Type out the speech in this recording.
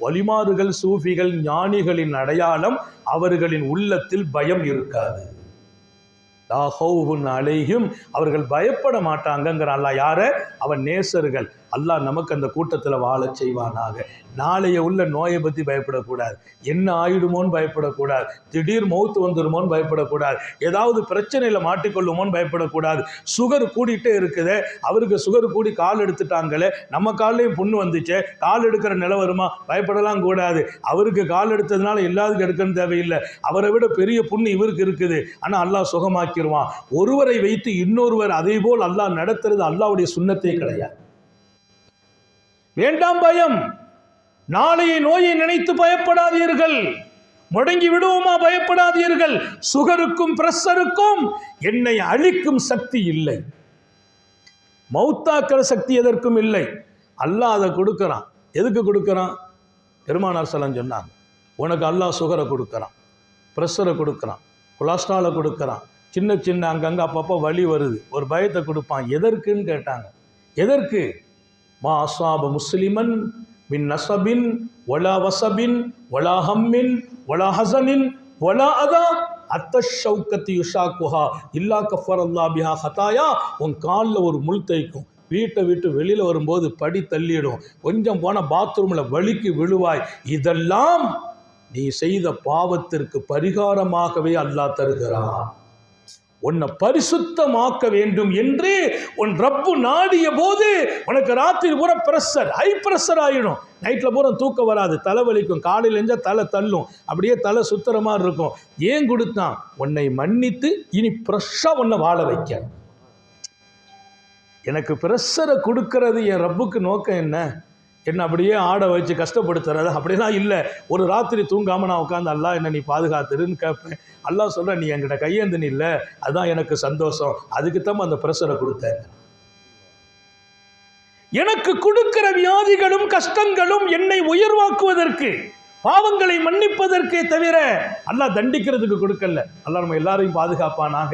வலிமாறுகள் சூஃபிகள் ஞானிகளின் அடையாளம் அவர்களின் உள்ளத்தில் பயம் இருக்காது. லா ஹவுஃபுன் அவர்கள் பயப்பட மாட்டாங்கங்கிற அல்லாஹ் யார? அவன் நேசர்கள். அல்லாஹ் நமக்கு அந்த கூட்டத்தில் வாழச் செய்வானாக. நாளைய உள்ள நோயை பற்றி பயப்படக்கூடாது. என்ன ஆயிடுமோன்னு பயப்படக்கூடாது. திடீர் மௌத்து வந்துடுமோன்னு பயப்படக்கூடாது. ஏதாவது பிரச்சனையில் மாட்டிக்கொள்ளுமோன்னு பயப்படக்கூடாது. சுகர் கூடிட்டே இருக்குதே. அவருக்கு சுகர் கூடி கால் எடுத்துட்டாங்களே. நம்ம கால்லையும் புண்ணு வந்துச்சே. கால் எடுக்கிற நிலை வருமா? பயப்படலாம் கூடாது. அவருக்கு கால் எடுத்ததுனால எல்லாத்துக்கும் எடுக்கணும் தேவையில்லை. அவரை விட பெரிய புண்ணு இவருக்கு இருக்குது. ஆனால் அல்லாஹ் சுகமாக்கிடுவான் ஒருவரை வைத்து இன்னொருவர் அதே போல் அல்லாஹ் நடத்துறது அல்லாவுடைய சுண்ணத்தே கிடையாது. வேண்டாம் பயம். நாளைய நோயை நினைத்து பயப்படாதீர்கள். முடங்கி விடுவோமா பயப்படாதீர்கள். சுகருக்கும் பிரஷருக்கும் என்னை அழிக்கும் சக்தி இல்லை. மௌத்தாக்கிற சக்தி எதற்கும் இல்லை. அல்லாஹ் அதை கொடுக்கறான். எதுக்கு கொடுக்கறான்? பெருமானார் சலம் சொன்னாங்க. உனக்கு அல்லாஹ் சுகரை கொடுக்கறான். ப்ரெஷரை கொடுக்கறான். கொலஸ்ட்ராலை கொடுக்கறான். சின்ன சின்ன அங்கங்கே அப்பப்போ வலி வருது. ஒரு பயத்தை கொடுப்பான். எதற்குன்னு கேட்டாங்க. எதற்கு? மா அசாபு முஸ்லிமன் மின் நசபின் ஒலா வசபின் ஒலா ஹம்மின் ஒலா ஹசனின் ஒலா அதா. அத்த ஷவுக்கத்தி யுஷா குஹா இல்லா கஃபர் அல்லா பிஹா ஹதாயா. உன் காலில் ஒரு முள் தைக்கும் வீட்டை விட்டு வெளியில் வரும்போது படி தள்ளிடும். கொஞ்சம் போன பாத்ரூமில் வலிக்கு விழுவாய். இதெல்லாம் நீ செய்த பாவத்திற்கு பரிகாரமாகவே அல்லாஹ் தருகிறான். உன்னை பரிசுத்தமாக்க வேண்டும் என்று உன் ரப்பு நாடிய போது உனக்கு ராத்திரி பூரா ப்ரெஷர் ஹை ப்ரெஷர் ஆகிடும் நைட்டில் பூரா தூக்கம் வராது. தலை வலிக்கும். காலையில் எஞ்சால் தலை தள்ளும். அப்படியே தலை சுத்துற மாதிரி இருக்கும். ஏன் கொடுத்தான் உன்னை மன்னித்து இனி ஃப்ரெஷ்ஷாக உன்னை வாழ வைக்க எனக்கு ப்ரெஷரை கொடுக்கறது என் ரப்புக்கு நோக்கம் என்ன? என்னை அப்படியே ஆட வச்சு கஷ்டப்படுத்துறது அப்படிலாம் இல்லை. ஒரு ராத்திரி தூங்காமல் நான் உட்காந்து அல்லா என்ன நீ பாதுகாத்துருன்னு கேட்பேன். அல்லாஹ் சொல்கிற நீ என்கிட்ட கையேந்து இல்லை அதுதான் எனக்கு சந்தோஷம். அதுக்கு தான் அந்த ப்ரெஷரை கொடுத்தேன். எனக்கு கொடுக்கிற வியாதிகளும் கஷ்டங்களும் என்னை உயர்வாக்குவதற்கு பாவங்களை மன்னிப்பதற்கே தவிர அல்லாஹ் தண்டிக்கிறதுக்கு கொடுக்கல. அல்லாஹ் நம்ம எல்லாரையும் பாதுகாப்பானாக.